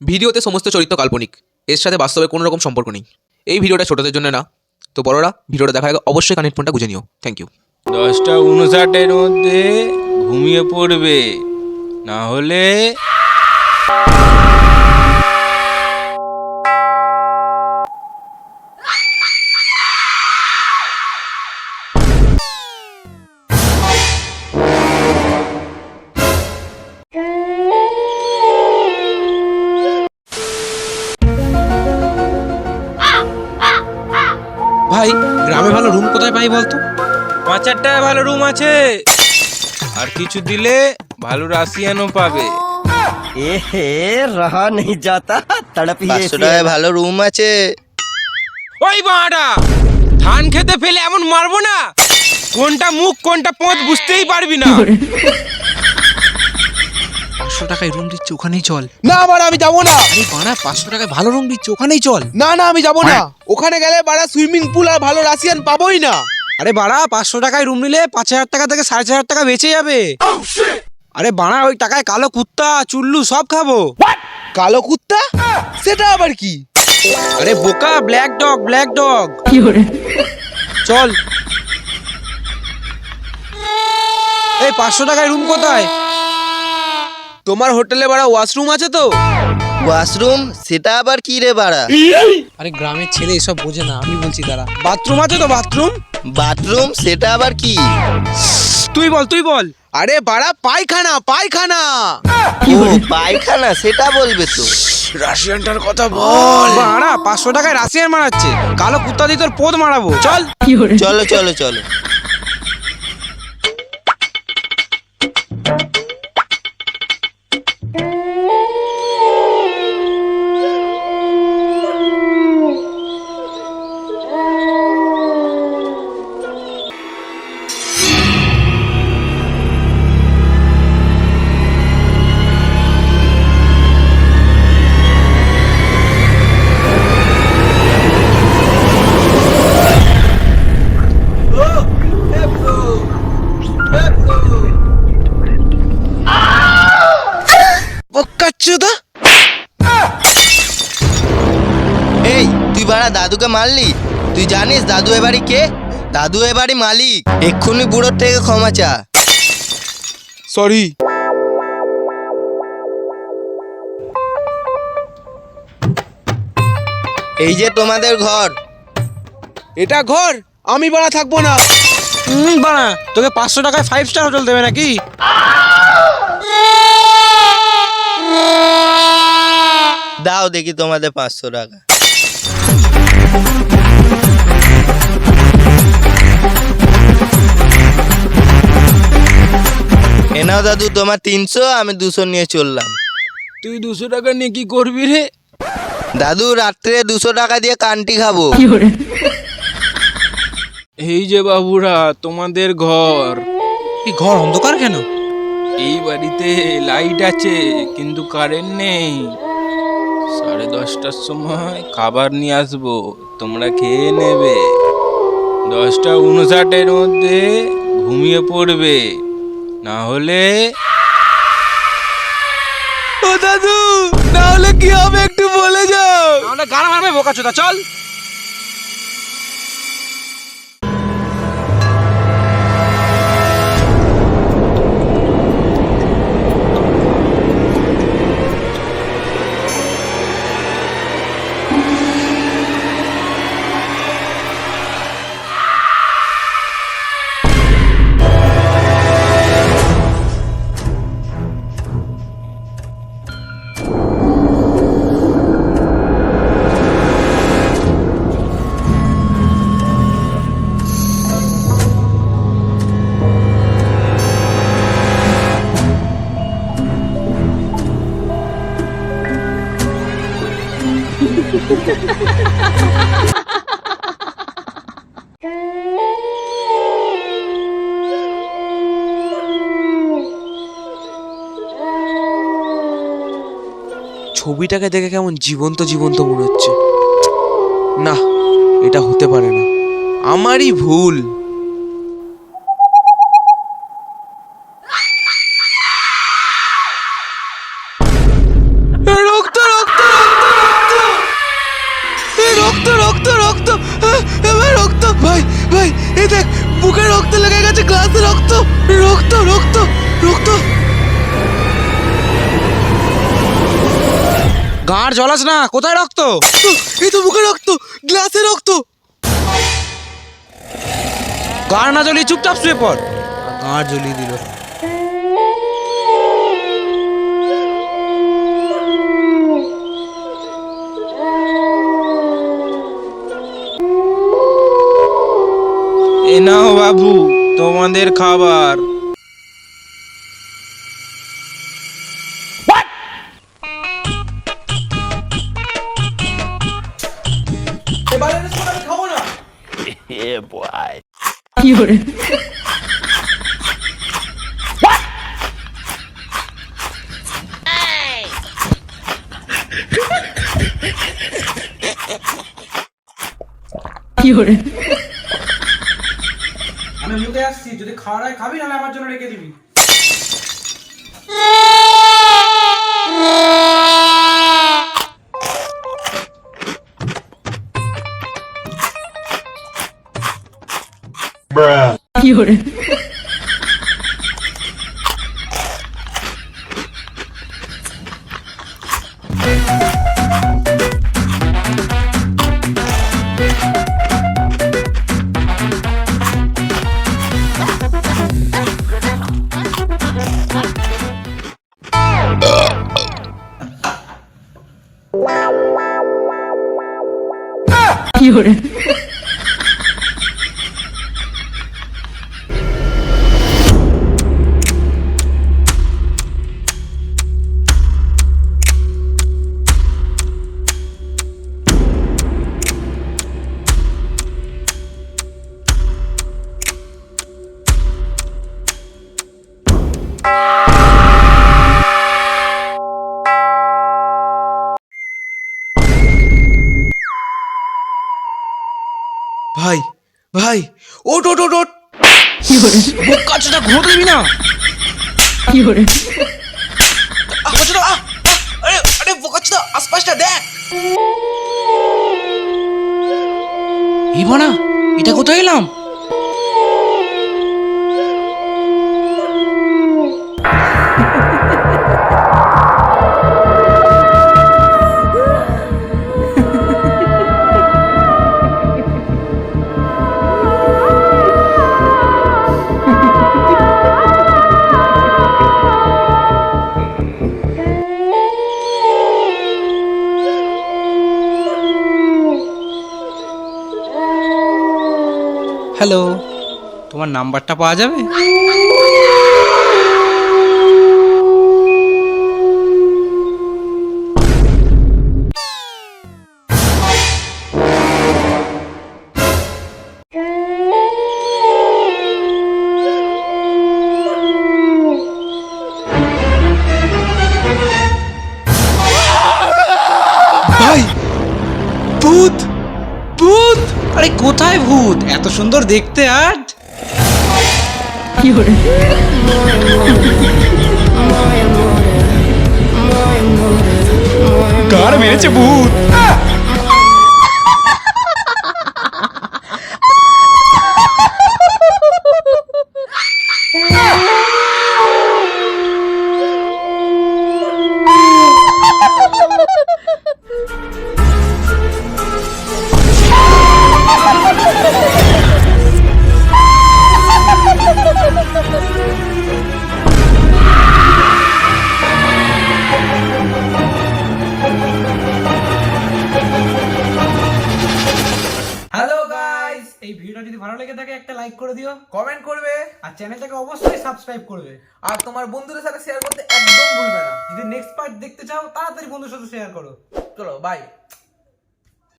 ভিডিওতে সমস্ত চরিত্র কাল্পনিক। এর সাথে বাস্তবে কোনো রকম সম্পর্ক নেই। এই ভিডিওটা ছোটদের জন্য না। তো বড়রা, ভিডিওটা দেখা অবশ্যই কানেক্ট ফোনটা গুঁজে নিও। থ্যাংক ইউ দশটা উনষাটের মধ্যে ঘুমিয়ে পড়বে। না হলে তবে ভালো রুম কোথায় পাই বলতো? পাঁচ চারটায় ভালো রুম আছে। আর কিছু দিলে ভালো রাশিয়ানও পাবে। এ হে রহা নেই যাতা তড়প ভালো রুম আছে। ওই বাঁটা ধান খেতে ফেলে এমন মারবো না? কোনটা মুখ কোনটা পথ বুঝতেই পারবি না। পাঁচশো টাকায় রুম দিচ্ছে ওখানেই চল। না বাড়া আমি যাব না। আরে বানা পাঁচশো টাকায় ভালো রুম দিচ্ছে ওখানেই চল। না না আমি যাব না। ওখানে গেলে বাড়া সুইমিং পুল আর ভালো রাশিয়ান পাবোই না। আরে বাড়া পাঁচশো টাকায় রুম নিলে পাঁচ হাজার টাকা থেকে সাড়ে চার হাজার টাকা বেঁচে যাবে। আরে বাড়া ওই টাকায় কালো কুত্তা চুল্লু সব খাব। কালো কুত্তা? সেটা আবার কি? আরে বোকা ব্ল্যাক ডগ ব্ল্যাক ডগ চল। এই পাঁচশো টাকায় রুম কোথায়? তোমার হোটেলে বাড়া ওয়াশরুম আছে তো? ওয়াশরুম? সেটা আবার কি রে বাড়া আরে গ্রামের ছেলে এসব বোঝে না আমি বলছি তারা বাথরুম আছে তো বাথরুম? বাথরুম সেটা আবার কি? তুই বল তুই বল। আরে বাড়া পায়খানা পায়খানা। ও পায়খানা? সেটা বলবে তো। রাশিয়ানটার কথা বল। বাড়া পাঁচশো টাকায় রাশিয়ান মারাচ্ছে। কালো কুত্তা দিয়ে তোর পোদ মারাবো। চল। চলো চলো চলো। দাদুকে মারলি? তুই জানিস দাদু এবারই কে? দাদু এবারই মালিক। এক্ষুনি বুড়োর থেকে ক্ষমা চা। সরি। এই যে তোমাদের ঘর। এটা ঘর? আমি বাড়া থাকব না। হুম বাড়া তোকে পাঁচশো টাকায় ফাইভ স্টার হোটেল দেবে নাকি? দাও দেখি তোমাদের পাঁচশো টাকা। এ নাও দাদু তোমার তিনশো আমি দুশো নিয়ে চললাম। তুই দুশো টাকা নিয়ে কি করবি রে? দাদু রাত্রে দুশো টাকা দিয়ে কানটি খাব। এই যে বাবুরা তোমাদের ঘর। এই ঘর অন্ধকার কেন? এই বাড়িতে লাইট আছে কিন্তু কারেন্ট নেই। সাড়ে দশটার সময় খাবার নিয়ে আসব, তোমরা খেয়ে নেবে। দশটা উনষাটের মধ্যে ঘুমিয়ে পড়বে, না হলে দাদু তাহলে কি হবে একটু বলে যাও। গানা মারবে বোকা চল। ছবিটাকে দেখে কেমন জীবন্ত জীবন্ত মনে হচ্ছে। না এটা হতে পারে না। আমারই ভুল। গাঁড় জলাস না কোথায় রক্ত? এই তো বুকে রক্ত গ্লাসে রক্ত। গাঁড় না জ্বলিয়ে চুপচাপ শুয়ে পড়। গাঁড় জ্বলিয়ে দিল। এ নাও বাবু তোমাদের খাবার। আমি মুখে আসছি যদি খাওয়ার হয় খাবি নাহলে আমার জন্য রেখে দিবি। Bruh. ভাই ভাই ওট ওট ওট ওট কাজটা ঘুমোতে দিবি না। আহ, আহ, আরে আরে বোকাচোদা, আশপাশটা দেখ। এটা কোথায় এলাম? হ্যালো তোমার নাম্বারটা পাওয়া যাবে? ভূত এত সুন্দর দেখতে আজ। কার মেরেছে ভূত? থাকে একটা লাইক করে দিও। কমেন্ট করবে। আর চ্যানেলটাকে অবশ্যই সাবস্ক্রাইব করবে। আর তোমার বন্ধুদের সাথে শেয়ার করতে একদম ভুলবে না। যদি নেক্সট পার্ট দেখতে চাও তাড়াতাড়ি বন্ধুর সাথে শেয়ার করো। চলো বাই